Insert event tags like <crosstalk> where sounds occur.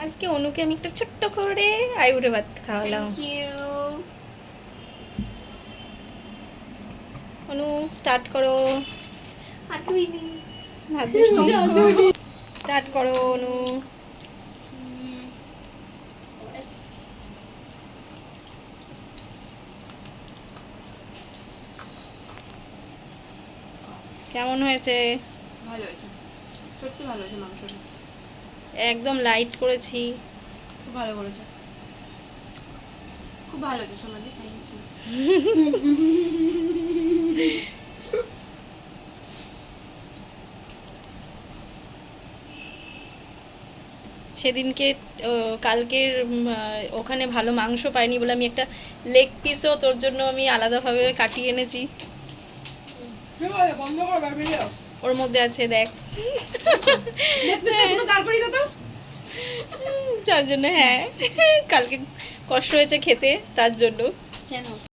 আজকে অনুকে আমি একটা ছোট্ট করে আইবুড়ো ভাত খাওয়ালাম। অনু স্টার্ট করো। স্টার্ট <laughs> করো অনু। কেমন হয়েছে? ভালো হয়েছে। সত্যি ভালো হয়েছে মাংসটা। একদম লাইট করেছি। খুব ভালো করেছে। খুব ভালো হয়েছে থ্যাংক সেদিনকে ও, কালকের ওখানে ভালো মাংস পাইনি বলে আমি একটা লেগ পিসও তোর জন্য আমি আলাদাভাবে কাটিয়ে এনেছি। ঠিক আছে বন্ধ কর ভিডিও ওর মধ্যে আছে দেখ। দাও তো? যার জন্য হ্যাঁ কালকে কষ্ট হয়েছে খেতে তার জন্য। কেন?